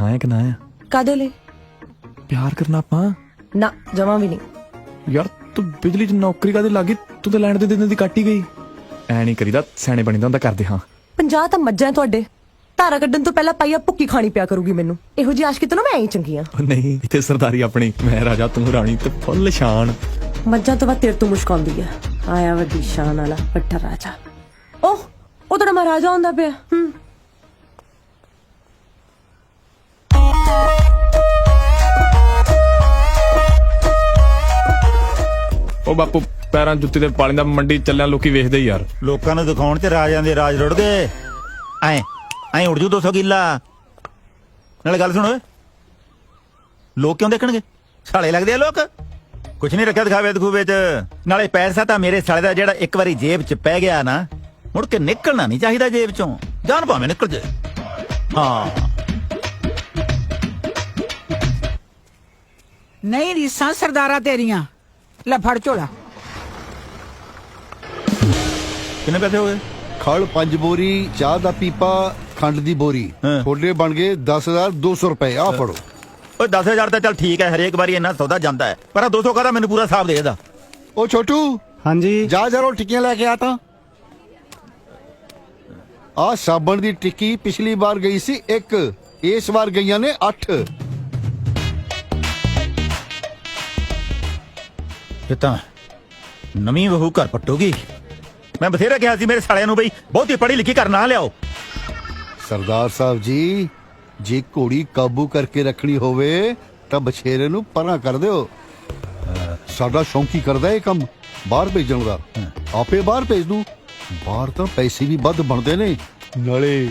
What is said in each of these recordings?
ਹਾਂ ਹੈ ਕਿ ਨਾ ਹੈ ਕਾਦੇ ਲਈ? ਪਿਆਰ ਕਰਨਾ ਆਪਾਂ? ਨਾ ਜਮਾ ਵੀ ਨਹੀਂ। ਯਾਰ ਤੂੰ ਬਿਜਲੀ 'ਚ ਨੌਕਰੀ ਕਾਦੇ ਲੱਗੀ ਤੂੰ ਤਾਂ ਲੈਣ ਦੇ ਦਿਨ ਦੀ ਕੱਟ ਹੀ ਗਈ। ਐ ਨਹੀਂ ਕਰੀਦਾ ਸਿਆਣੇ ਬਣੀਦਾ ਹੁੰਦਾ ਕਰਦੇ ਹਾਂ। 50 ਤਾਂ ਮੱਝਾਂ ਤੁਹਾਡੇ। ਧਾਰਾ ਕੱਢਣ ਤੋਂ ਪਹਿਲਾਂ ਪਾਈਆ ਭੁੱਕੀ ਖਾਣੀ ਪਿਆ ਕਰੂਗੀ ਮੈਨੂੰ। ਇਹੋ ਜਿਹੀ ਆਸ਼ਕੀ ਤੋਂ ਨਾ ਮੈਂ ਐਂ ਚੰਗੀ ਆ ਉਹ ਨਹੀਂ ਇੱਥੇ ਸਰਦਾਰੀ ਆਪਣੀ ਮੈਂ ਰਾਜਾ ਤੂੰ ਰਾਣੀ ਤੇ ਫੁੱਲ ਸ਼ਾਨ। ਮੱਝਾਂ ਤੋਂ ਬਾਅਦ ਤੇਰੇ ਤੋਂ ਮੁਸ਼ਕ ਆਉਂਦੀ ਆ। ਆਇਆ ਵੱਡੀ ਸ਼ਾਨ ਵਾਲਾ ਵੱਡਾ ਰਾਜਾ। ਓਹ ਉਹ ਤਾਂ ਮਹਾਰਾਜਾ ਹੁੰਦਾ ਪਿਆ। ਹੂੰ। ਉਹ ਬਾਪੂ ਪੈਰਾਂ ਜੁੱਤੀ ਦੇ ਪਾਣੀ ਦਾ ਮੰਡੀ ਚੱਲਿਆ ਲੋਕੀ ਵੇਖਦੇ ਯਾਰ। ਲੋਕਾਂ ਨੂੰ ਦਿਖਾਉਣ ਚ ਰਾਜਾਂ ਦੇ ਰਾਜ ਰੁੜ ਗਏ ਐ ਐ ਉੜ ਜੂ 200 ਕਿੱਲਾ। ਨਾਲੇ ਗੱਲ ਸੁਣ ਓਏ। ਲੋਕ ਕਿਉਂ ਦੇਖਣਗੇ? ਸਾਲੇ ਲੱਗਦੇ ਆ ਲੋਕ। ਕੁਛ ਨਹੀਂ ਰੱਖਿਆ ਦਿਖਾਵੇ ਦਿਖੂਵੇ ਚ। ਨਾਲੇ ਪੈਸਾ ਤਾਂ ਮੇਰੇ ਸਾਲੇ ਦਾ ਜਿਹੜਾ ਇੱਕ ਵਾਰੀ ਜੇਬ ਚ ਪੈ ਗਿਆ ਨਾ ਮੁੜ ਕੇ ਨਿਕਲਣਾ ਨਹੀਂ ਚਾਹੀਦਾ ਜੇਬ ਚੋਂ। ਜਾਨ ਭਾਵੇਂ ਨਿਕਲ ਜੇ। ਹਾਂ। ਨਹੀਂ ਰੀਸਾਂ ਸਰਦਾਰਾ ਤੇਰੀਆਂ। ਲੈ ਫੜ ਝੋਲਾ। ਕਿੰਨੇ ਪੈਸੇ ਹੋ ਗਏ? ਖਲ ਪੰਜ ਬੋਰੀ ਚਾਹ ਦਾ ਪੀਪਾ ਖੰਡ ਦੀ ਬੋਰੀ। ਹਾਂ। ਤੁਹਾਡੇ ਬਣ ਗਏ 10200 ਰੁਪਏ ਆ ਫੜੋ। ਓਏ 10000 ਤਾਂ ਚੱਲ ਠੀਕ ਹੈ ਹਰੇਕ ਵਾਰੀ ਇੰਨਾ ਸੌਦਾ ਜਾਂਦਾ ਹੈ। ਪਰ ਆ 200 ਕਹਦਾ ਮੈਨੂੰ ਪੂਰਾ ਹਿਸਾਬ ਦੇ ਇਹਦਾ? ਉਹ ਛੋਟੂ ਹਾਂਜੀ। ਜਾ ਜਰੋ ਟਿੱਕੀਆਂ ਲੈ ਕੇ ਆ ਤਾਂ? ਆ ਸਾਬਣ ਦੀ ਟਿੱਕੀ ਪਿਛਲੀ ਵਾਰ ਗਈ ਸੀ 1 ਇਸ ਵਾਰ ਗਈਆਂ ਨੇ 8 ਇਹ ਤਾਂ ਨਵੀਂ ਬਹੂ ਘਰ ਪਟੂਗੀ। ਮੈਂ ਬਥੇਰਾ ਕਿਹਾ ਸੀ ਮੇਰੇ ਸਾਲਿਆਂ ਨੂੰ ਬਈ ਬਹੁਤੀ ਪੜ੍ਹੀ ਲਿਖੀ ਕਰ ਨਾ ਲਿਆਓ। ਸਰਦਾਰ ਸਾਹਿਬ ਜੀ ਜੇ ਘੋੜੀ ਕਾਬੂ ਕਰਕੇ ਰੱਖਣੀ ਹੋਵੇ ਤਾਂ ਬਛੇਰੇ ਨੂੰ ਪਰਾਂ ਕਰ ਦਿਓ। ਸਾਡਾ ਸ਼ੌਂਕੀ ਕਰਦਾ ਇਹ ਕੰਮ ਬਾਹਰ ਭੇਜਣ ਦਾ। ਆਪੇ ਬਾਹਰ ਭੇਜ ਦੂ। ਬਾਹਰ ਤਾਂ ਪੈਸੇ ਵੀ ਵੱਧ ਬਣਦੇ ਨੇ। ਨਾਲੇ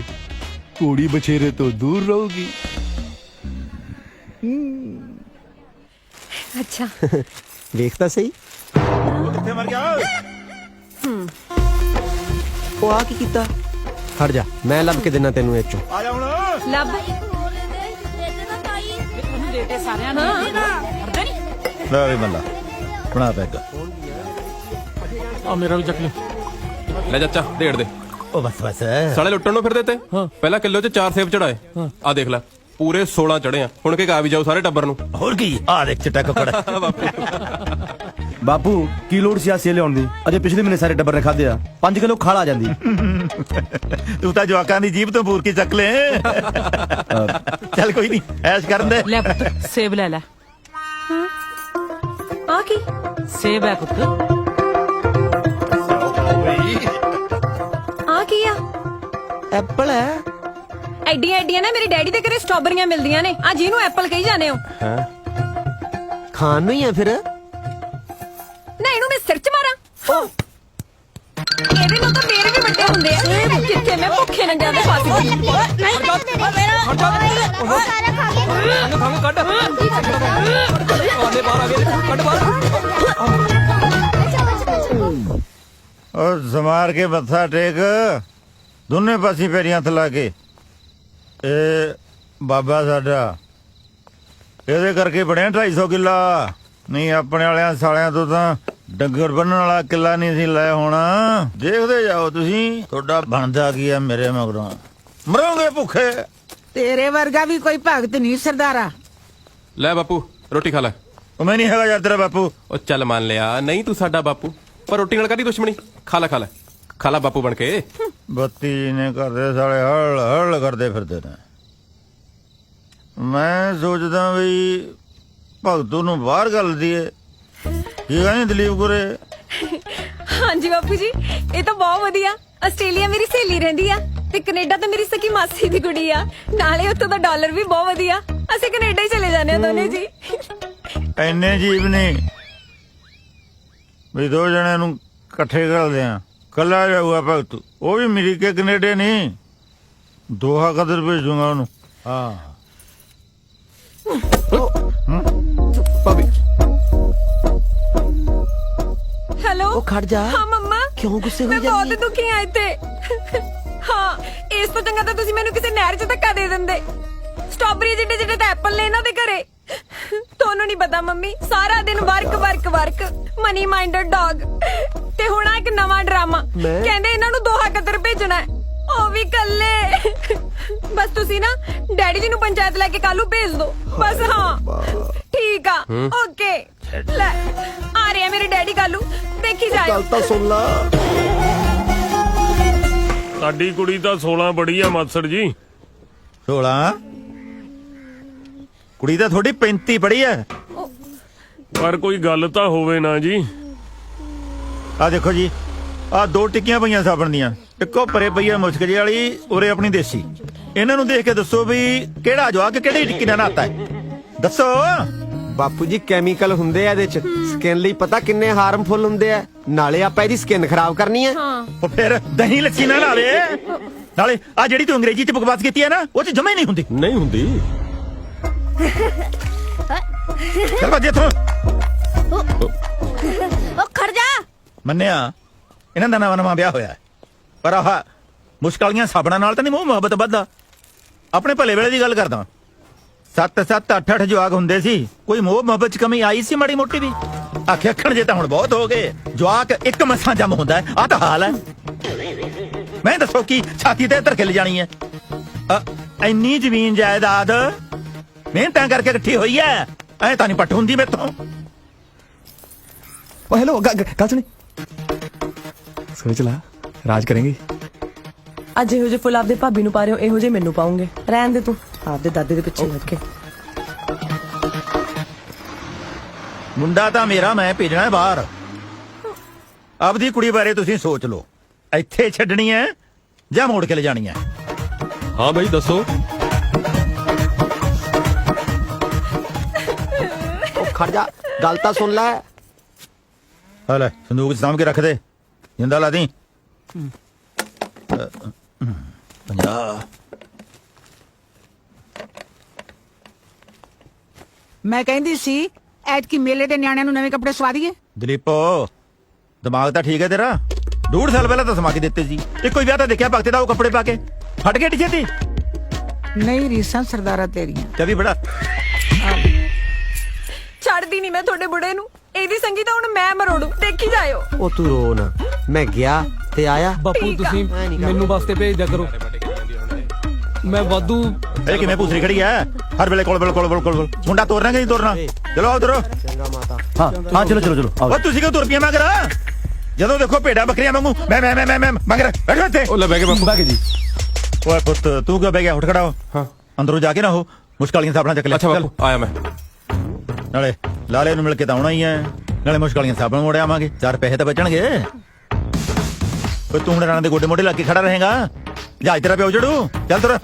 ਘੋੜੀ ਬਛੇਰੇ ਤੋਂ ਦੂਰ ਰਹੂਗੀ। ਅੱਛਾ। ਵੇਖ ਤਾਂ ਸਹੀ? ਕਿੱਥੇ ਮਰ ਗਿਆ। ਉਹ ਆ ਕੀ ਕੀਤਾ? ਖੜ ਜਾ ਮੈਂ ਲੱਭ ਕੇ ਦੇਣਾ ਤੈਨੂੰ ਇਹ ਚੋਂ। ਆ ਜਾ ਹੁਣ। ਲੱਭ। ਲੈ ਵੀ ਮੱਲਾ ਬਣਾ ਪੈਗ ਆ ਮੇਰਾ ਵੀ ਚੱਕ ਲੈ। ਲੈ ਚਾਚਾ ਢੇੜ ਦੇ। ਉਹ ਬਸ ਬਸ। ਸਾਲੇ ਲੁੱਟਣ ਨੂੰ ਫਿਰਦੇ ਤੇ? ਪਹਿਲਾਂ ਕਿਲੋ 'ਚ ਚਾਰ ਸੇਬ ਚੜਾਏ। ਆ ਦੇਖ ਲੈ। ਪੂਰੇ 16 ਚੜੇ ਆ। ਹੁਣ ਕੀ ਗਾ ਵੀ ਜਾਓ ਸਾਰੇ ਟੱਬਰ ਨੂੰ? ਹੋਰ ਕੀ? ਆ ਦੇਖ ਚਟਾ ਕਪੜਾ ਬਾਪੂ। ਕੀ ਲੋੜ ਸੀ ਆਸੇ ਲਿਆਉਣ ਦੀ? ਅਜੇ ਪਿਛਲੇ ਮਹੀਨੇ ਸਾਰੇ ਟੱਬਰ ਨੇ ਖਾਦੇ ਆ। 5 ਕਿਲੋ ਖਾਲ ਆ ਜਾਂਦੀ। ਤੂੰ ਤਾਂ ਜਵਾਕਾਂ ਦੀ ਜੀਬ ਤੋਂ ਪੂਰ ਕੇ ਚੱਕ ਲੈ। ਚੱਲ ਕੋਈ ਨਹੀਂ ਐਸ਼ ਕਰਨ ਦੇ। ਲੈ ਪੁੱਤ ਸੇਬ ਲੈ ਲੈ। ਆ ਕੀ? ਸੇਬ ਹੈ ਪੁੱਤ। ਆ ਕੀ ਆ? ਐਪਲ ਹੈ। ਐਡੀਆਂ ਐਡੀਆਂ ਨਾ ਮੇਰੇ ਡੈਡੀ ਦੇ ਘਰੇ ਸਟ੍ਰਾਬੇਰੀਆਂ ਮਿਲਦੀਆਂ ਨੇ। ਆ ਜਿਹਨੂੰ ਐਪਲ ਕਹੀ ਜਾਂਦੇ ਹੋ। ਖਾਣ ਨੂੰ ਹੀ ਆ ਫਿਰ? ਨਾ ਇਹਨੂੰ ਮੈਂ ਸਿਰ 'ਚ ਮਾਰਾਂ। ਇਹਦੇ ਨਾਲ ਤਾਂ ਮੇਰੇ ਵੀ ਵੱਡੇ ਹੁੰਦੇ ਆ। ਕਿੱਥੇ ਮੈਂ ਭੁੱਖੇ ਨੰਗਿਆਂ ਦੇ ਫਸ ਗਈ ਉਹ ਜ਼ਮਾਰ ਕੇ ਮੱਥਾ ਟੇਕ। ਦੋਨੇ ਪਾਸੇ ਪੈਰੀਂ ਹੱਥ ਲਾ ਕੇ। ਇਹ ਬਾਬਾ ਸਾਡਾ। ਇਹਦੇ ਕਰਕੇ ਬਣਿਆ 250 ਕਿੱਲਾ। ਨਹੀਂ ਆਪਣੇ ਵਾਲਿਆਂ ਸਾਲਿਆਂ ਤੋਂ ਤਾਂ ਡੰਗਰ ਬੰਨਣ ਵਾਲਾ ਕਿੱਲਾ ਨਹੀਂ ਸੀ ਲੈ ਹੋਣਾ। ਦੇਖਦੇ ਜਾਓ ਤੁਸੀਂ ਤੁਹਾਡਾ ਬਣਦਾ ਕੀ ਆ ਮੇਰੇ ਮਗਰੋਂ। ਮਰੋਗੇ ਭੁੱਖੇ। ਤੇਰੇ ਵਰਗਾ ਵੀ ਕੋਈ ਭਗਤ ਨਹੀਂ ਸਰਦਾਰਾ। ਲੈ ਬਾਪੂ ਰੋਟੀ ਖਾ ਲੈ। ਉਹ ਮੈਂ ਨਹੀਂ ਹੈਗਾ ਯਾਰ ਤੇਰਾ ਬਾਪੂ। ਉਹ ਚੱਲ ਮੰਨ ਲਿਆ ਨਹੀਂ ਤੂੰ ਸਾਡਾ ਬਾਪੂ। ਪਰ ਰੋਟੀ ਨਾਲ ਕਾਦੀ ਦੁਸ਼ਮਣੀ? ਖਾ ਲੈ ਖਾ ਲੈ। ਖਾ ਲੈ ਬਾਪੂ ਬਣ ਕੇ। ਬੱਤੀ ਜੀ ਨੇ ਕਰਦੇ ਸਾਲੇ ਹੜ ਹੜ ਕਰਦੇ ਫਿਰਦੇ ਨੇ। ਮੈਂ ਸੋਚਦਾ ਵੀ ਭਗਤੂ ਨੂੰ ਬਾਹਰ ਗੱਲ ਦੀਏ ਕੀ ਕਹਿੰਦੇ ਦਲੀਪ ਗੁਰੇ ਹਾਂਜੀ ਬਾਪੂ ਜੀ ਇਹ ਤਾਂ ਬਹੁਤ ਵਧੀਆ। ਆਸਟ੍ਰੇਲੀਆ ਮੇਰੀ ਸਹੇਲੀ ਰਹਿੰਦੀ ਆ ਤੇ ਕੈਨੇਡਾ ਤਾਂ ਮੇਰੀ ਸਕੀ ਮਾਸੀ ਦੀ ਕੁੜੀ ਆ। ਨਾਲੇ ਉੱਥੋਂ ਦਾ ਡਾਲਰ ਵੀ ਬਹੁਤ ਵਧੀਆ। ਅਸੀਂ ਕੈਨੇਡਾ ਹੀ ਚਲੇ ਜਾਂਦੇ ਆ ਦੋਨੇ ਜੀ। ਐਨੇ ਜੀਵ ਨੇ ਵੀ ਦੋ ਜਣਿਆਂ ਨੂੰ ਇਕੱਠੇ ਕਰਦੇ ਆ। ਕੱਲਾ ਜਾਊਗਾ ਭਗਤੂ। ਉਹ ਵੀ ਅਮਰੀਕੇ ਕੈਨੇਡਾ ਨਹੀਂ। ਦੋਹਾ ਕਦਰ ਭੇਜੂਗਾ ਉਹਨੂੰ। ਹਾਂ। ਭਾਬੀ। ਹੈਲੋ? ਉਹ ਖੜ ਜਾ। ਹਾਂ ਮੰਮਾ। ਕਿਉਂ ਗੁੱਸੇ ਹੋਈ ਮੈਂ ਜਾਂਦੀ ਬਹੁਤ ਦੁਖੀ ਆ ਇੱਥੇ। ਹਾਂ ਇਸ ਤੋਂ ਚੰਗਾ ਤਾਂ ਤੁਸੀਂ ਮੈਨੂੰ ਕਿਸੇ ਨਹਿਰ 'ਚ ਧੱਕਾ ਦੇ ਦਿੰਦੇ। ਸਟ੍ਰਾਬੇਰੀ ਜਿੱਡੇ ਜਿੱਡੇ ਤਾਂ ਐਪਲ ਨੇ ਇਹਨਾਂ ਦੇ ਘਰੇ। ਤੁਹਾਨੂੰ ਨਹੀਂ ਪਤਾ ਮੰਮੀ। ਸਾਰਾ ਦਿਨ work work work money minded dog ਤੇ ਹੁਣ ਆ ਇੱਕ ਨਵਾਂ ਡਰਾਮਾ। ਮੈਂ? ਕਹਿੰਦੇ ਇਹਨਾਂ ਨੂੰ ਦੋਹਾ ਕਦਰ ਭੇਜਣਾ ਹੈ। ਉਹ ਵੀ ਕੱਲੇ ਬਸ ਤੁਸੀਂ ਨਾ ਡੈਡੀ ਜੀ ਨੂੰ ਪੰਚਾਇਤ ਲੈ ਕੇ ਕੱਲੂ ਭੇਜ ਦਿਓ। ਬਸ ਹਾਂ। ਠੀਕ ਆ। ਓਕੇ। ਲੈ ਆ ਰਹੇ ਆ ਮੇਰੇ ਡੈਡੀ ਕੱਲੂ ਦੇਖੀ ਜਾਇਓ। ਤਾਂ ਸੁਣ ਲਾ। ਸਾਡੀ ਕੁੜੀ ਤਾਂ 16 ਬੜੀ ਆ ਮਾਸੜ ਜੀ। 16 ਕੁੜੀ ਤਾਂ ਤੁਹਾਡੀ 35 ਪੜੀ ਐ ਪਰ ਕੋਈ ਗੱਲ ਤਾਂ ਹੋਵੇ ਨਾ ਜੀ। ਆ ਦੇਖੋ ਜੀ ਆ ਦੋ ਟਿੱਕੀਆਂ ਪਈਆਂ ਸਾਬਣ ਦੀਆਂ। ਇੱਕੋ ਪਰੇ ਪਈ ਆ ਮੁਸ਼ਕ ਜਿਹੀ ਵਾਲੀ ਉਰੇ ਆਪਣੀ ਦੇਸੀ। ਇਹਨਾਂ ਨੂੰ ਦੇਖ ਕੇ ਦੱਸੋ ਵੀ ਕਿਹੜਾ ਜਵਾਕ ਕਿਹੜੀ ਟਿੱਕੀ ਨਾਲ ਨਹਾਤਾ ਹੈ। ਦੱਸੋ। ਬਾਪੂ ਜੀ ਕੈਮੀਕਲ ਹੁੰਦੇ ਆ ਇਹਦੇ ਚ। ਸਕਿਨ ਲਈ ਪਤਾ ਕਿੰਨੇ ਹਾਰਮਫੁਲ ਹੁੰਦੇ ਆ। ਨਾਲੇ ਆਪਾਂ ਇਹਦੀ ਸਕਿਨ ਖਰਾਬ ਕਰਨੀ ਹੈ। ਉਹ ਫਿਰ ਦਹੀਂ ਲੱਸੀ ਨਾਲ ਲਾ ਦੇ ਨਾਲੇ ਆ ਜਿਹੜੀ ਤੂੰ ਅੰਗਰੇਜ਼ੀ ਚ ਬਕਵਾਸ ਕੀਤੀ ਹੈ ਨਾ ਉਹ ਚ ਜਮਾ ਹੀ ਨਹੀਂ ਹੁੰਦੀ। ਨਹੀਂ ਹੁੰਦੀ। ਚੱਲ ਭੱਜ ਇੱਥੋਂ। ਮੰਨਿਆ? ਇਹਨਾਂ ਦਾ ਨਵਾਂ ਨਵਾਂ ਵਿਆਹ ਹੋਇਆ ਹੈ। ਪਰ ਆਹ ਮੁਸ਼ਕਲੀਆਂ ਸਾਬਣਾ ਨਾਲ ਤਾਂ ਨਹੀਂ ਮੋਹ ਮੁਹੱਬਤ ਵੱਧਦਾ। ਆਪਣੇ ਭਲੇ ਵੇਲੇ ਦੀ ਗੱਲ ਕਰਦਾ ਸੱਤ ਸੱਤ ਅੱਠ ਅੱਠ ਜਵਾਕ ਹੁੰਦੇ ਸੀ। ਕੋਈ ਮੋਹ ਮੁਹੱਬਤ ਚ ਕਮੀ ਆਈ ਸੀ ਮਾੜੀ ਮੋਟੀ ਵੀ? ਆਖੇ ਅੱਖਣ ਜੇ ਤਾਂ ਹੁਣ ਬਹੁਤ ਹੋ ਗਏ। ਜਵਾਕ ਇੱਕ ਮਸਾਂ ਜੰਮ ਹੁੰਦਾ ਆਹ ਤਾਂ ਹਾਲ ਹੈ। ਮੈਂ ਦੱਸੋ ਕੀ ਛਾਤੀ ਤੇ ਧਰ ਕੇ ਲੈ ਜਾਣੀ ਹੈ। ਅ, ਇੰਨੀ ਜ਼ਮੀਨ ਜਾਇਦਾਦ ਮਿਹਨਤਾਂ ਕਰਕੇ ਇਕੱਠੀ ਹੋਈ ਹੈ। ਐ ਤਾਂ ਨਹੀਂ ਪੱਟ ਹੁੰਦੀ ਮੇਥੋਂ। ਓ ਹੈਲੋ ਗੱਲ ਸੁਣੀ। ਸੋਚ ਲਾ ਰਾਜ ਕरेंगे ਅੱਜ ਇਹੋ ਜਿਹੇ ਫੁੱਲ ਆਪਦੇ ਭਾਬੀ ਨੂੰ ਪਾ ਰਹੇ ਹੋ ਇਹੋ ਜਿਹੇ ਮੈਨੂੰ ਪਾਉਂਗੇ। ਰਹਿਣ ਦੇ ਤੂੰ। ਆਪਦੇ ਦਾਦੇ ਦੇ ਪਿੱਛੇ ਲੱਗ ਕੇ। ਮੁੰਡਾ ਤਾਂ ਮੇਰਾ ਮੈਂ ਭੇਜਣਾ ਹੈ ਬਾਹਰ। ਆਪਦੀ ਕੁੜੀ ਬਾਰੇ ਤੁਸੀਂ ਸੋਚ ਲਓ। ਇੱਥੇ ਛੱਡਣੀ ਹੈ ਜਾਂ ਮੋੜ ਕੇ ਲੈ ਜਾਣੀ ਹੈ? ਹਾਂ ਬਈ ਦੱਸੋ। ਉਹ ਖੜ ਜਾ। ਗੱਲ ਤਾਂ ਸੁਣ ਲੈ। ਆ ਲੈ ਸੰਦੂਕ ਸਾਂਭ ਕੇ ਰੱਖ ਦੇ। ਜਿੰਦਾ ਲਾ ਦੀ ਪੰਜਾਹ ਮੈਂ ਕਹਿੰਦੀ ਸੀ ਐਤਕੀ ਮੇਲੇ ਦੇ ਨਿਆਣਿਆਂ ਨੂੰ ਨਵੇਂ ਕੱਪੜੇ ਸਵਾ ਦਈਏ। ਦਲੀਪੋ ਦਿਮਾਗ ਤਾਂ ਠੀਕ ਹੈ ਤੇਰਾ? ਡੂਢ ਸਾਲ ਪਹਿਲਾਂ ਤਾਂ ਸਮਾ ਕੇ ਦਿੱਤੇ ਸੀ। ਇੱਕੋ ਹੀ ਵਿਆਹ ਤਾਂ ਦੇਖਿਆ ਭਗਤੇ ਦਾ ਉਹ ਕੱਪੜੇ ਪਾ ਕੇ? ਹਟ ਗਏ ਟਿਛੇਤੀ ਨਹੀਂ ਰੀਸਾਂ ਸਰਦਾਰਾ ਤੇਰੀਆਂ। ਤੇ ਵੀ ਬੜਾ ਛੱਡਦੀ ਨਹੀਂ ਮੈਂ ਤੁਹਾਡੇ ਬੁੜੇ ਨੂੰ। ਇਹਦੀ ਸੰਗੀ ਤਾਂ ਹੁਣ ਮੈਂ ਮਰੋੜੂ। ਦੇਖੀ ਜਾਇਓ। ਉਹ ਤੂੰ ਰੋ ਨਾ। ਮੈਂ ਗਿਆ ਤੇ ਆਇਆ। ਬਾਪੂ। ਤੁਸੀਂ ਮੈਨੂੰ ਵਾਸਤੇ ਭੇਜ ਦਿਆ ਕਰੋ। ਮੈਂ ਵਾਧੂ ਇਹ ਕਿਵੇਂ ਭੂਸਰੀ ਖੜੀ ਹੈ ਹਰ ਵੇਲੇ ਕੋਲ ਕੋਲ ਕੋਲ ਮੁੰਡਾ ਤੋਰਨਾ ਕਿ ਨਹੀਂ ਤੋਰਨਾ ਚਲੋ ਚੰਗਾ ਮਾਤਾ। ਹਾਂ ਹਾਂ ਚਲੋ ਚਲੋ ਚਲੋ ਆਓ। ਤੁਸੀਂ ਕਿਉਂ ਤੁਰ ਪਿਆ ਮਗਰ? ਜਦੋਂ ਦੇਖੋ ਭੇਡਾਂ ਬੱਕਰੀਆਂ ਵਾਂਗੂ ਮੈਂ ਮੈਂ ਮੈਂ ਮੈਂ ਮੈਂ ਮਗਰ ਬੈਠੋ ਇੱਥੇ। ਉਹ ਲੈ ਬਹਿ ਕੇ ਬਾਪੂ। ਬਾਕੀ ਜੀ। ਓਏ ਪੁੱਤ ਤੂੰ ਕਿਉਂ ਬਹਿ ਗਿਆ? ਉੱਠ ਖੜਾ ਹੋ। ਹਾਂ। ਅੰਦਰੋਂ ਜਾ ਕੇ ਨਾ ਹੋ ਮੁਸ਼ਕਲੀਆਂ ਸਾਬਣਾ ਚੱਕ ਲੈ। ਅੱਛਾ ਚੱਲ। ਬਾਪੂ ਆਇਆ ਮੈਂ। ਨਾਲੇ ਲਾਲੇ ਨੂੰ ਮਿਲ ਕੇ ਤਾਂ ਆਉਣਾ ਹੀ ਐ। ਨਾਲੇ ਮੁਸ਼ਕਲੀਆਂ ਸਾਬਣ ਮੋੜ ਆਵਾਂਗੇ। ਚਾਰ ਪੈਸੇ ਤਾਂ ਬਚਣਗੇ। ਓਏ ਤੂੰ ਹੁਣ ਰਾਣਾ ਦੇ ਗੋਡੇ ਮੋਢੇ ਲੱਗ ਕੇ ਖੜਾ ਰਹੇਗਾ। ਜਹਾਜ਼ ਤੇਰਾ ਪਿਓ ਜੜੂ, ਚੱਲ ਤੁਰ।